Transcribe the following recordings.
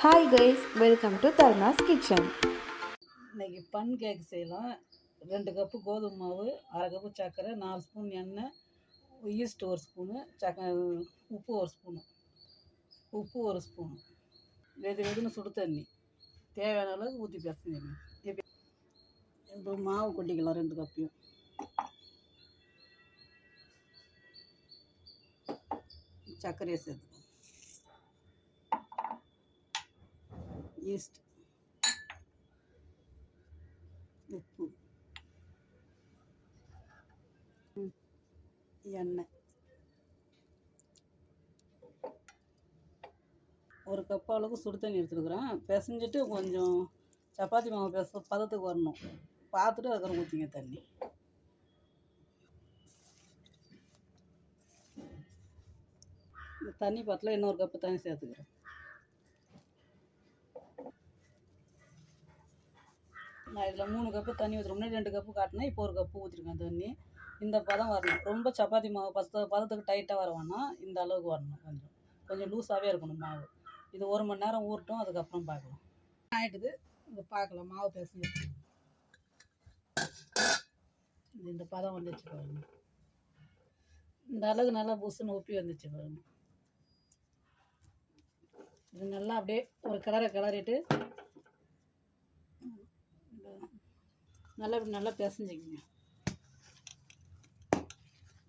Hi guys welcome to Tharna's kitchen இன்றைக்கி bun cake செய்யலாம். ரெண்டு கப்பு கோதுமை மாவு அரை கப்பு சர்க்கரை நாலு ஸ்பூன் எண்ணெய் ஈஸ்ட் ஒரு ஸ்பூனு சக்க உப்பு ஒரு ஸ்பூனு உப்பு ஒரு ஸ்பூனு வெது வெதுன்னு சுடு தண்ணி. தேவையான அளவுக்கு ஊற்றி பேசணும் இப்போ மாவு கொட்டிக்கலாம் ரெண்டு கப்பையும் சர்க்கரையை சேர்த்துக்கலாம். ஈஸ்ட் உப்பு எண்ணெய் ஒரு கப் அளவுக்கு சுடு தண்ணி எடுத்துருக்குறேன். பிசைஞ்சிட்டு கொஞ்சம் சப்பாத்தி மாவு பெச பதத்துக்கு வரணும். பார்த்துட்டு அதுக்கப்புறம் ஊற்றிங்க தண்ணி. தண்ணி பத்தில் இன்னொரு கப்பு தண்ணி சேர்த்துக்கிறேன். நான் இதில் மூணு கப்பு தண்ணி ஊற்றுறோம் முன்னாடி ரெண்டு கப்பு காட்டினேன் இப்போ ஒரு கப்பு ஊற்றிருக்கேன் தண்ணி. இந்த பதம் வரணும். ரொம்ப சப்பாத்தி மாவு பத்து பதத்துக்கு டைட்டாக வர வேணாம் இந்த அளவுக்கு வரணும் கொஞ்சம். கொஞ்சம் லூஸாகவே இருக்கணும் மாவு. இது ஒரு மணி நேரம் ஊறட்டும் அதுக்கப்புறம் பார்க்கலாம். ஆகிட்டுது இது பார்க்கலாம். மாவு பேசுங்க இந்த பதம் வந்துச்சு பாருங்க. இந்த அளவுக்கு நல்லா புசுன்னு உப்பி வந்துச்சு பாருங்க. இது நல்லா அப்படியே ஒரு கிளற கிளறிட்டு நல்லா இப்படி நல்லா பிசைஞ்சிக்கங்க.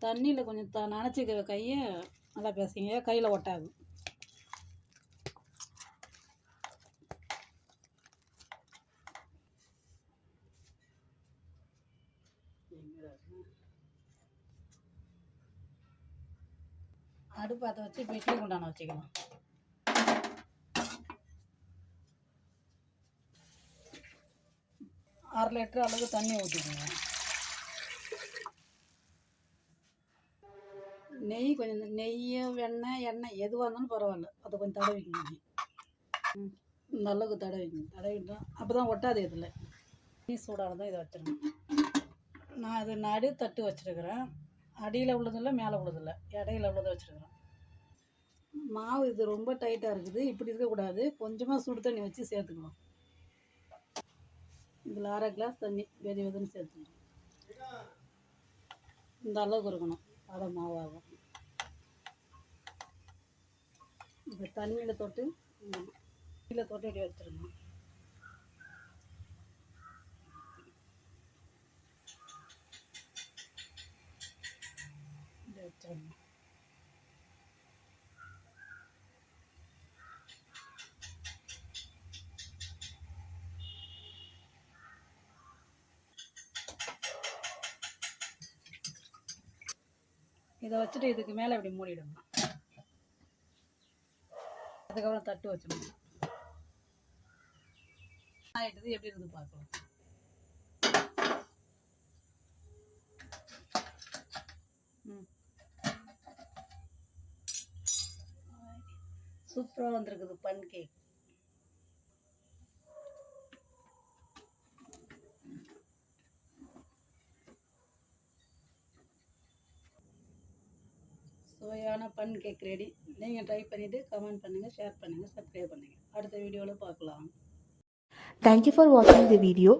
தண்ணியில் கொஞ்சம் த நனைச்சிக்கிற கையை நல்லா பிசைங்க. கையில் ஒட்டாது. அடுப்பாத்த வச்சு இப்போ இட்லி குண்டான வச்சுக்கலாம். அரை லிட்டர் அளவுக்கு தண்ணி ஊற்றிக்கோங்க நெய் கொஞ்சம் நெய் வெண்ணெய் எண்ணெய் எதுவாக இருந்தாலும் பரவாயில்ல. அதை கொஞ்சம் தடவிக்கணும் ம் இந்த அளவுக்கு தடவிக்கணும் தடவிட்டோம் அப்போ தான் ஒட்டாது இதில். நீ சூடாக தான் இதை வச்சிடணும் நான் அது நடு தட்டு வச்சுருக்கிறேன். அடியில் உள்ளதில்ல மேலே உள்ளதில்ல. இடையில உள்ளதை வச்சுருக்கிறேன். மாவு இது ரொம்ப டைட்டாக இருக்குது. இப்படி இருக்கக்கூடாது. கொஞ்சமாக சுடு தண்ணி வச்சு சேர்த்துக்கணும். இதில் அரை கிளாஸ் தண்ணி வெது வெதுன்னு சேர்த்துக்கணும். இந்த அளவுக்கு இருக்கணும் அதை மாவாகும். இப்போ தண்ணியில் தொட்டு தண்ணியில் தொட்டு இப்படி வச்சிடணும் இப்படி இதை வச்சுட்டு இதுக்கு மேலே இப்படி மூடிடணும். அதுக்கப்புறம் தட்டு வச்சிடணும். ஆகிட்டது எப்படி இருந்து பார்க்கலாம். சூப்பராக வந்திருக்குது பன் கேக் சுவையான பன் கேக் ரெடி நீங்கள் ட்ரை பண்ணிவிட்டு கமெண்ட் பண்ணுங்கள் ஷேர் பண்ணுங்கள் சப்ஸ்கிரைப் பண்ணுங்கள் அடுத்த வீடியோவில் பார்க்கலாம். தேங்க்யூ ஃபார் வாட்சிங் தி வீடியோ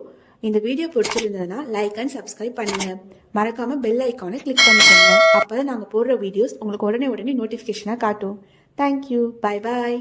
இந்த வீடியோ பிடிச்சிருந்ததுன்னா லைக் அண்ட் சப்ஸ்கிரைப் பண்ணுங்கள் மறக்காமல் பெல் ஐக்கானை கிளிக் பண்ணிக்கோங்க. அப்போ தான் நாங்கள் போடுற வீடியோஸ் உங்களுக்கு உடனே உடனே நோட்டிஃபிகேஷனாக காட்டும். Thank you bye bye